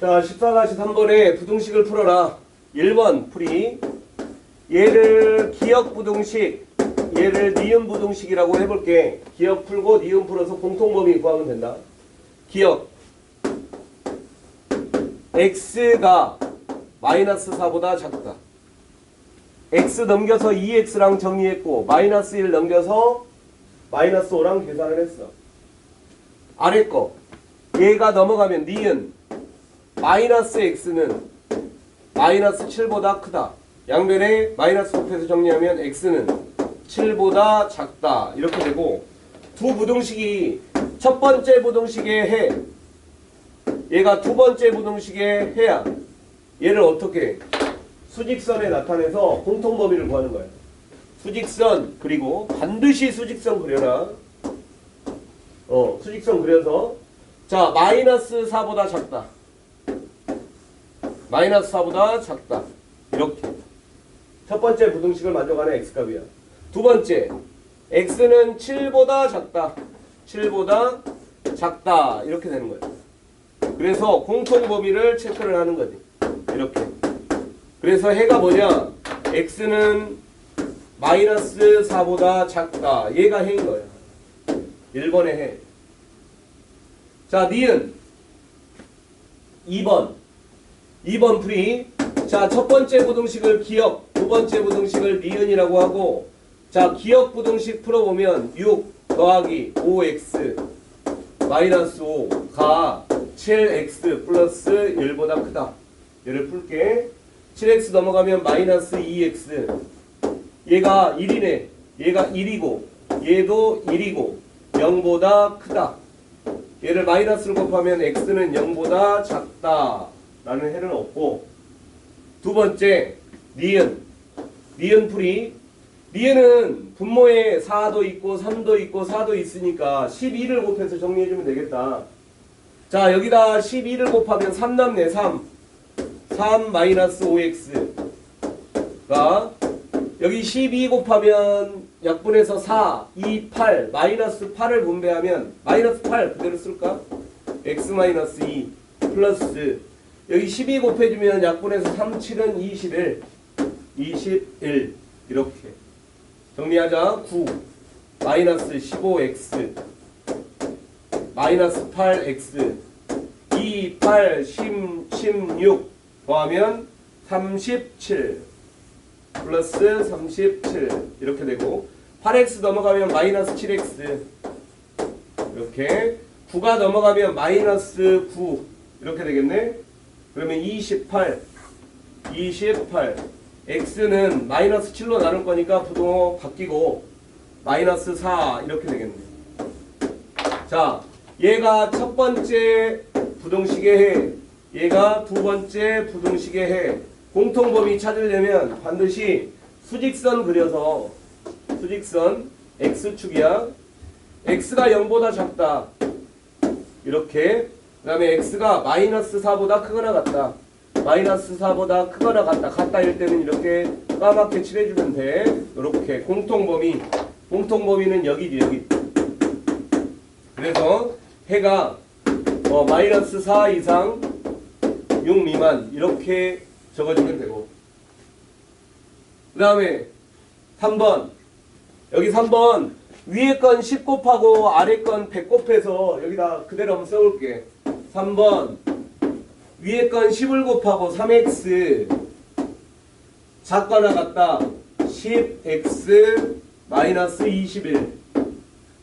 자, 14-3번에 부등식을 풀어라. 1번 풀이. 얘를 기억 부등식, 얘를 니은 부등식이라고 해볼게. 기억 풀고 니은 풀어서 공통범위 구하면 된다. 기억. x가 마이너스 4보다 작다. x 넘겨서 2x랑 정리했고 마이너스 1 넘겨서 마이너스 5랑 계산을 했어. 아래 거. 얘가 넘어가면 니은 마이너스 x는 마이너스 7보다 크다. 양변에 마이너스 곱해서 정리하면 x는 7보다 작다. 이렇게 되고 두 부등식이 첫 번째 부등식의 해 얘가 두 번째 부등식의 해야 얘를 어떻게 해? 수직선에 나타내서 공통 범위를 구하는 거야. 수직선 그리고 반드시 수직선 그려라. 어, 수직선 그려서 자 마이너스 4보다 작다. 마이너스 4보다 작다. 이렇게 첫 번째 부등식을 만족하는 x값이야. 두 번째 x는 7보다 작다. 7보다 작다. 이렇게 되는 거야. 그래서 공통 범위를 체크를 하는 거지. 이렇게. 그래서 해가 뭐냐? x는 마이너스 4보다 작다. 얘가 해인 거야. 1번의 해. 자, 니은 2번. 2번 풀이. 자, 첫 번째 부등식을 기억, 두 번째 부등식을 니은이라고 하고 자, 기억 부등식 풀어보면 6 더하기 5x 마이너스 5가 7x 플러스 1보다 크다. 얘를 풀게. 7x 넘어가면 마이너스 2x. 얘가 1이네. 얘가 1이고 얘도 1이고 0보다 크다. 얘를 마이너스를 곱하면 x는 0보다 작다. 라는 해는 없고 두 번째 니은. 니은 풀이 니은은 분모에 4도 있고 3도 있고 4도 있으니까 12를 곱해서 정리해주면 되겠다. 자 여기다 12를 곱하면 3 남네 3 3 마이너스 5x가 여기 12 곱하면 약분해서 4 2 8 마이너스 8을 분배하면 마이너스 8 그대로 쓸까? x 마이너스 2 플러스 여기 12 곱해주면 약분해서 3 7은 21 21 이렇게. 정리하자. 9 마이너스 15x 마이너스 8x 2, 8, 10, 16 더하면 37 플러스 37 이렇게 되고 8x 넘어가면 마이너스 7x 이렇게 9가 넘어가면 마이너스 9 이렇게 되겠네 그러면 28 28 x는 마이너스 7로 나눌 거니까 부동호 바뀌고 마이너스 4 이렇게 되겠네. 자 얘가 첫 번째 부등식의 해 얘가 두 번째 부등식의 해. 공통범위 찾으려면 반드시 수직선 그려서 수직선 x축이야. x가 0보다 작다. 이렇게 그 다음에 x가 마이너스 4보다 크거나 같다. 마이너스 4보다 크거나 같다. 같다 일 때는 이렇게 까맣게 칠해주면 돼. 이렇게 공통 범위. 공통 범위는 여기지 여기. 그래서 해가 어, 마이너스 4 이상 6 미만 이렇게 적어주면 되고. 그 다음에 3번. 여기 3번. 위에 건 10 곱하고 아래 건 100 곱해서 여기다 그대로 한번 써볼게 3번. 위에 건 10을 곱하고 3x 작거나 같다. 10x 마이너스 21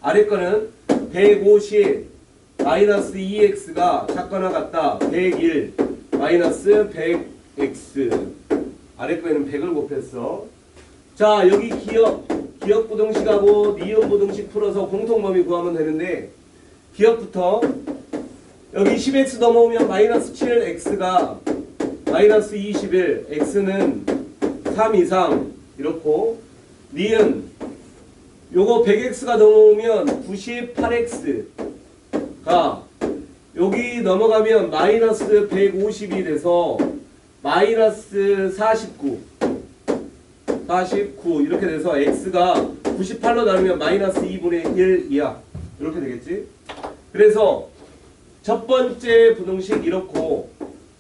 아래 거는 150 마이너스 2x가 작거나 같다. 101 마이너스 100x 아래 거에는 100을 곱했어. 자 여기 기억 기억 부등식하고 니은 부등식 풀어서 공통범위 구하면 되는데 기억부터 여기 10x 넘어오면 마이너스 7x가 마이너스 21 x는 3 이상 이렇고 니은 요거 100x가 넘어오면 98x가 여기 넘어가면 마이너스 150이 돼서 마이너스 49 49 이렇게 돼서 x가 98로 나누면 마이너스 2분의 1이야 이렇게 되겠지? 그래서 첫 번째 부등식 이렇고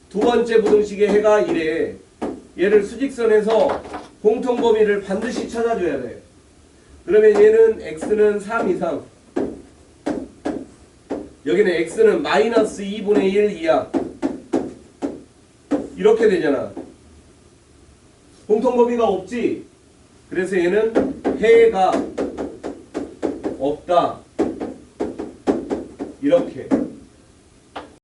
두 번째 부등식의 해가 이래. 얘를 수직선에서 공통 범위를 반드시 찾아줘야 돼. 그러면 얘는 x는 3 이상. 여기는 x는 마이너스 2분의 1 이하. 이렇게 되잖아. 공통 범위가 없지. 그래서 얘는 해가 없다. 이렇게.